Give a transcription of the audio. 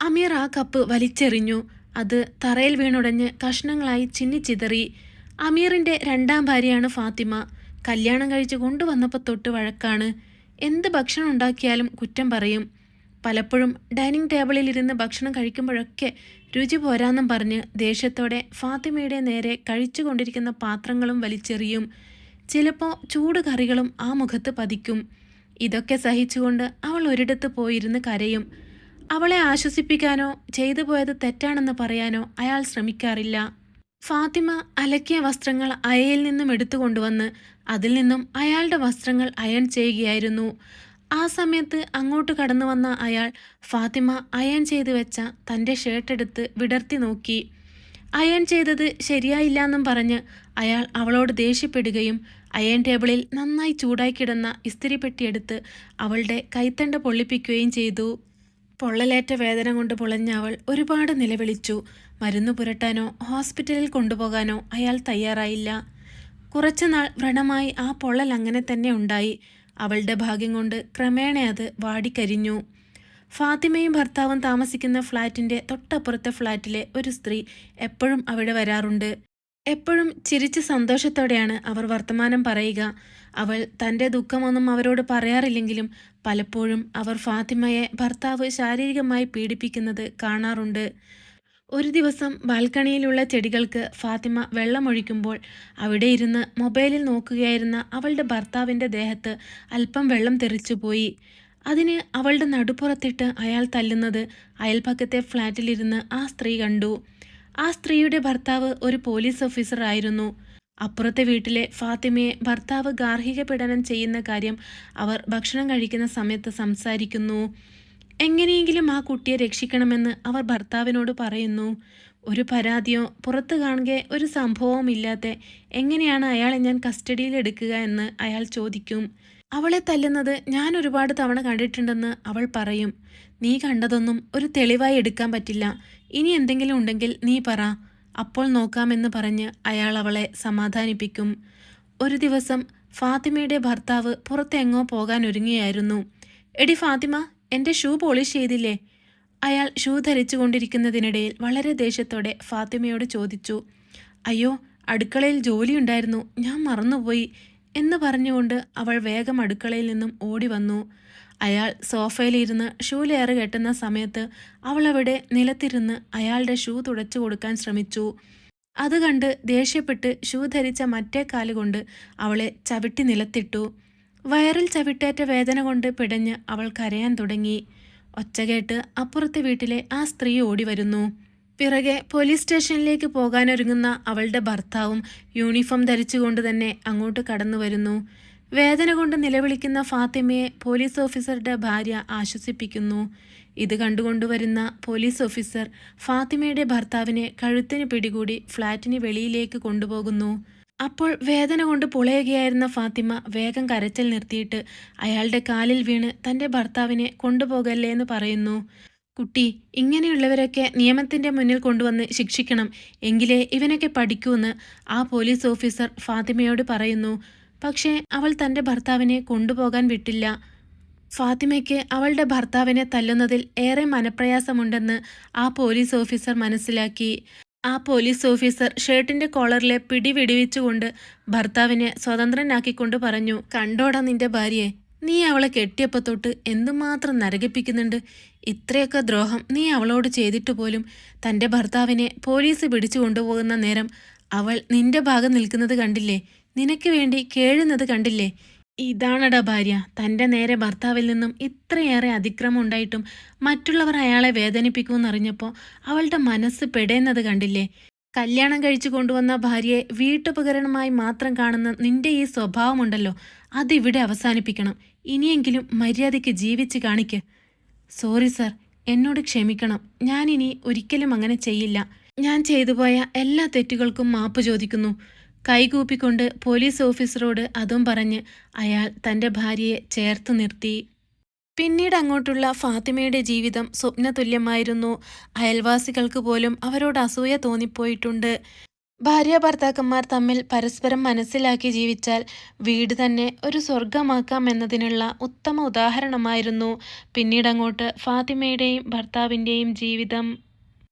അമീർ ആ കപ്പ് വലിച്ചെറിഞ്ഞു. അത് തറയിൽ വീണുടഞ്ഞ് കഷ്ണങ്ങളായി ചിന്നിച്ചിതറി. അമീറിന്റെ രണ്ടാം ഭാര്യയാണ് ഫാത്തിമ. കല്യാണം കഴിച്ച് കൊണ്ടുവന്നപ്പോൾ തൊട്ട് വഴക്കാണ്. എന്ത് ഭക്ഷണം ഉണ്ടാക്കിയാലും കുറ്റം പറയും. പലപ്പോഴും ഡൈനിങ് ടേബിളിൽ ഇരുന്ന് ഭക്ഷണം കഴിക്കുമ്പോഴൊക്കെ രുചി പോരാന്നും പറഞ്ഞ് ദേഷ്യത്തോടെ ഫാത്തിമയുടെ നേരെ കഴിച്ചുകൊണ്ടിരിക്കുന്ന പാത്രങ്ങളും വലിച്ചെറിയും. ചിലപ്പോൾ ചൂട് കറികളും ആ മുഖത്ത് പതിക്കും. ഇതൊക്കെ സഹിച്ചുകൊണ്ട് അവൾ ഒരിടത്ത് പോയിരുന്ന് കരയും. അവളെ ആശ്വസിപ്പിക്കാനോ ചെയ്തു പോയത് തെറ്റാണെന്ന് പറയാനോ അയാൾ ശ്രമിക്കാറില്ല. ഫാത്തിമ അലക്കിയ വസ്ത്രങ്ങൾ അയയിൽ നിന്നും എടുത്തു കൊണ്ടുവന്ന് അതിൽ നിന്നും അയാളുടെ വസ്ത്രങ്ങൾ അയൺ ചെയ്യുകയായിരുന്നു. ആ സമയത്ത് അങ്ങോട്ട് കടന്നു വന്ന അയാൾ ഫാത്തിമ അയൺ ചെയ്തു വെച്ച തന്റെ ഷർട്ടെടുത്ത് വിടർത്തി നോക്കി. അയൺ ചെയ്തത് ശരിയായില്ല എന്നും പറഞ്ഞ് അയാൾ അവളോട് ദേഷ്യപ്പെടുകയും അയൺ ടേബിളിൽ നന്നായി ചൂടായി കിടന്ന ഇസ്തിരിപ്പെട്ടിയെടുത്ത് അവളുടെ കൈത്തണ്ട പൊള്ളിപ്പിക്കുകയും ചെയ്തു. പൊള്ളലേറ്റ വേദന കൊണ്ട് പൊളഞ്ഞ അവൾ ഒരുപാട് നിലവിളിച്ചു. മരുന്ന് പുരട്ടാനോ ഹോസ്പിറ്റലിൽ കൊണ്ടുപോകാനോ അയാൾ തയ്യാറായില്ല. കുറച്ചുനാൾ വ്രണമായി ആ പൊള്ളൽ അങ്ങനെ തന്നെ ഉണ്ടായി. അവളുടെ ഭാഗ്യം കൊണ്ട് ക്രമേണ അത് വാടിക്കരിഞ്ഞു. ഫാത്തിമയും ഭർത്താവും താമസിക്കുന്ന ഫ്ളാറ്റിന്റെ തൊട്ടപ്പുറത്തെ ഫ്ളാറ്റിലെ ഒരു സ്ത്രീ എപ്പോഴും അവിടെ വരാറുണ്ട്. എപ്പോഴും ചിരിച്ച് സന്തോഷത്തോടെയാണ് അവർ വർത്തമാനം പറയുക. അവൾ തന്റെ ദുഃഖമൊന്നും അവരോട് പറയാറില്ലെങ്കിലും പലപ്പോഴും അവർ ഫാത്തിമയെ ഭർത്താവ് ശാരീരികമായി പീഡിപ്പിക്കുന്നത് കാണാറുണ്ട്. ഒരു ദിവസം ബാൽക്കണിയിലുള്ള ചെടികൾക്ക് ഫാത്തിമ വെള്ളമൊഴിക്കുമ്പോൾ അവിടെ ഇരുന്ന് മൊബൈലിൽ നോക്കുകയായിരുന്ന അവളുടെ ഭർത്താവിന്റെ ദേഹത്ത് അല്പം വെള്ളം തെറിച്ചുപോയി അതിന് അവളുടെ നടുപ്പുറത്തിട്ട് അയാൾ തല്ലുന്നത് അയൽപ്പക്കത്തെ ഫ്ലാറ്റിലിരുന്ന് ആ സ്ത്രീ കണ്ടു. ആ സ്ത്രീയുടെ ഭർത്താവ് ഒരു പോലീസ് ഓഫീസർ ആയിരുന്നു. അപ്പുറത്തെ വീട്ടിലെ ഫാത്തിമയെ ഭർത്താവ് ഗാർഹിക പീഡനം ചെയ്യുന്ന കാര്യം അവർ ഭക്ഷണം കഴിക്കുന്ന സമയത്ത് സംസാരിക്കുന്നു. എങ്ങനെയെങ്കിലും ആ കുട്ടിയെ രക്ഷിക്കണമെന്ന് അവർ ഭർത്താവിനോട് പറയുന്നു. ഒരു പരാതിയോ പുറത്ത് കാണുക ഒരു സംഭവവും ഇല്ലാതെ എങ്ങനെയാണ് അയാളെ ഞാൻ കസ്റ്റഡിയിൽ എടുക്കുക എന്ന് അയാൾ ചോദിക്കും. അവളെ തല്ലുന്നത് ഞാൻ ഒരുപാട് തവണ കണ്ടിട്ടുണ്ടെന്ന് അവൾ പറയും. നീ കണ്ടതൊന്നും ഒരു തെളിവായി എടുക്കാൻ പറ്റില്ല. ഇനി എന്തെങ്കിലും ഉണ്ടെങ്കിൽ നീ പറ. അപ്പോൾ നോക്കാമെന്ന് പറഞ്ഞ് അയാൾ അവളെ സമാധാനിപ്പിക്കും. ഒരു ദിവസം ഫാത്തിമയുടെ ഭർത്താവ് പുറത്തെങ്ങോ പോകാൻ ഒരുങ്ങിയായിരുന്നു എടി ഫാത്തിമ എന്റെ ഷൂ പോളിഷ് ചെയ്തില്ലേ? അയാൾ ഷൂ ധരിച്ചു കൊണ്ടിരിക്കുന്നതിനിടയിൽ വളരെ ദേഷ്യത്തോടെ ഫാത്തിമയോട് ചോദിച്ചു. അയ്യോ അടുക്കളയിൽ ജോലിയുണ്ടായിരുന്നു ഞാൻ മറന്നുപോയി. എന്ന് പറഞ്ഞുകൊണ്ട് അവൾ വേഗം അടുക്കളയിൽ നിന്നും ഓടി വന്നു. അയാൾ സോഫയിലിരുന്ന് ഷൂ ലെയർ കെട്ടുന്ന സമയത്ത് അവൾ അവിടെ നിലത്തിരുന്ന് അയാളുടെ ഷൂ തുടച്ചു കൊടുക്കാൻ ശ്രമിച്ചു. അത് കണ്ട് ദേഷ്യപ്പെട്ട് ഷൂ ധരിച്ച മറ്റേ കാലുകൊണ്ട് അവളെ ചവിട്ടി നിലത്തിട്ടു. വയറിൽ ചവിട്ടേറ്റ വേദന കൊണ്ട് പിടഞ്ഞ് അവൾ കരയാൻ തുടങ്ങി. ഒച്ച കേട്ട് അപ്പുറത്തെ വീട്ടിലെ ആ സ്ത്രീ ഓടി വരുന്നു പിറകെ പോലീസ് സ്റ്റേഷനിലേക്ക് പോകാനൊരുങ്ങുന്ന അവളുടെ ഭർത്താവും യൂണിഫോം ധരിച്ചുകൊണ്ട് തന്നെ അങ്ങോട്ട് കടന്നു വരുന്നു. വേദന കൊണ്ട് നിലവിളിക്കുന്ന ഫാത്തിമയെ പോലീസ് ഓഫീസറുടെ ഭാര്യ ആശ്വസിപ്പിക്കുന്നു. ഇത് കണ്ടുകൊണ്ടുവരുന്ന പോലീസ് ഓഫീസർ ഫാത്തിമയുടെ ഭർത്താവിനെ കഴുത്തിന് പിടികൂടി ഫ്ളാറ്റിന് വെളിയിലേക്ക് കൊണ്ടുപോകുന്നു. അപ്പോൾ വേദന കൊണ്ട് പുളയുകയായിരുന്ന ഫാത്തിമ വേഗം കരച്ചിൽ നിർത്തിയിട്ട് അയാളുടെ കാലിൽ വീണ് തന്റെ ഭർത്താവിനെ കൊണ്ടുപോകല്ലേ എന്ന് പറയുന്നു. കുട്ടി ഇങ്ങനെയുള്ളവരൊക്കെ നിയമത്തിന്റെ മുന്നിൽ കൊണ്ടുവന്ന് ശിക്ഷിക്കണം. എങ്കിലേ ഇവനൊക്കെ പഠിക്കൂന്ന് ആ പോലീസ് ഓഫീസർ ഫാത്തിമയോട് പറയുന്നു. പക്ഷേ അവൾ തന്റെ ഭർത്താവിനെ കൊണ്ടുപോകാൻ വിട്ടില്ല. ഫാത്തിമയ്ക്ക് അവളുടെ ഭർത്താവിനെ തല്ലുന്നതിൽ ഏറെ മനപ്രയാസമുണ്ടെന്ന് ആ പോലീസ് ഓഫീസർ മനസ്സിലാക്കി. ആ പോലീസ് ഓഫീസർ ഷർട്ടിന്റെ കോളറിലെ പിടി വിടിവിച്ചുകൊണ്ട് ഭർത്താവിനെ സ്വതന്ത്രനാക്കിക്കൊണ്ട് പറഞ്ഞു കണ്ടോടാ നിന്റെ ഭാര്യയെ നീ അവളെ കെട്ടിയപ്പോൾ തൊട്ട് എന്തുമാത്രം നരകിപ്പിക്കുന്നുണ്ട്? ഇത്രയൊക്കെ ദ്രോഹം നീ അവളോട് ചെയ്തിട്ട് പോലും തന്റെ ഭർത്താവിനെ പോലീസ് പിടിച്ചു കൊണ്ടുപോകുന്ന നേരം അവൾ നിന്റെ ഭാഗം നിൽക്കുന്നത് കണ്ടില്ലേ? നിനക്ക് വേണ്ടി കേഴുന്നത് കണ്ടില്ലേ? ഇതാണടാ ഭാര്യ. തന്റെ നേരെ ഭർത്താവിൽ നിന്നും ഇത്രയേറെ അതിക്രമം ഉണ്ടായിട്ടും മറ്റുള്ളവർ അയാളെ വേദനിപ്പിക്കുമെന്നറിഞ്ഞപ്പോൾ അവളുടെ മനസ്സ് പെടയുന്നത് കണ്ടില്ലേ? കല്യാണം കഴിച്ചു കൊണ്ടുവന്ന ഭാര്യയെ വീട്ടുപകരണമായി മാത്രം കാണുന്ന നിന്റെ ഈ സ്വഭാവമുണ്ടല്ലോ. അതിവിടെ അവസാനിപ്പിക്കണം. ഇനിയെങ്കിലും മര്യാദയ്ക്ക് ജീവിച്ച് കാണിക്ക്. സോറി സർ എന്നോട് ക്ഷമിക്കണം. ഞാനിനി ഒരിക്കലും അങ്ങനെ ചെയ്യില്ല. ഞാൻ ചെയ്തുപോയ എല്ലാ തെറ്റുകൾക്കും മാപ്പ് ചോദിക്കുന്നു. കൈകൂപ്പിക്കൊണ്ട് പോലീസ് ഓഫീസറോട് അതും പറഞ്ഞ് അയാൾ തന്റെ ഭാര്യയെ ചേർത്ത് നിർത്തി. പിന്നീട് അങ്ങോട്ടുള്ള ഫാത്തിമയുടെ ജീവിതം സ്വപ്നതുല്യമായിരുന്നു. അയൽവാസികൾക്ക് പോലും അവരോട് അസൂയ തോന്നിപ്പോയിട്ടുണ്ട്. ഭാര്യ ഭർത്താക്കന്മാർ തമ്മിൽ പരസ്പരം മനസ്സിലാക്കി ജീവിച്ചാൽ വീട് തന്നെ ഒരു സ്വർഗമാക്കാം എന്നതിനുള്ള ഉത്തമ ഉദാഹരണമായിരുന്നു. പിന്നീടങ്ങോട്ട് ഫാത്തിമയുടെയും ഭർത്താവിന്റെയും ജീവിതം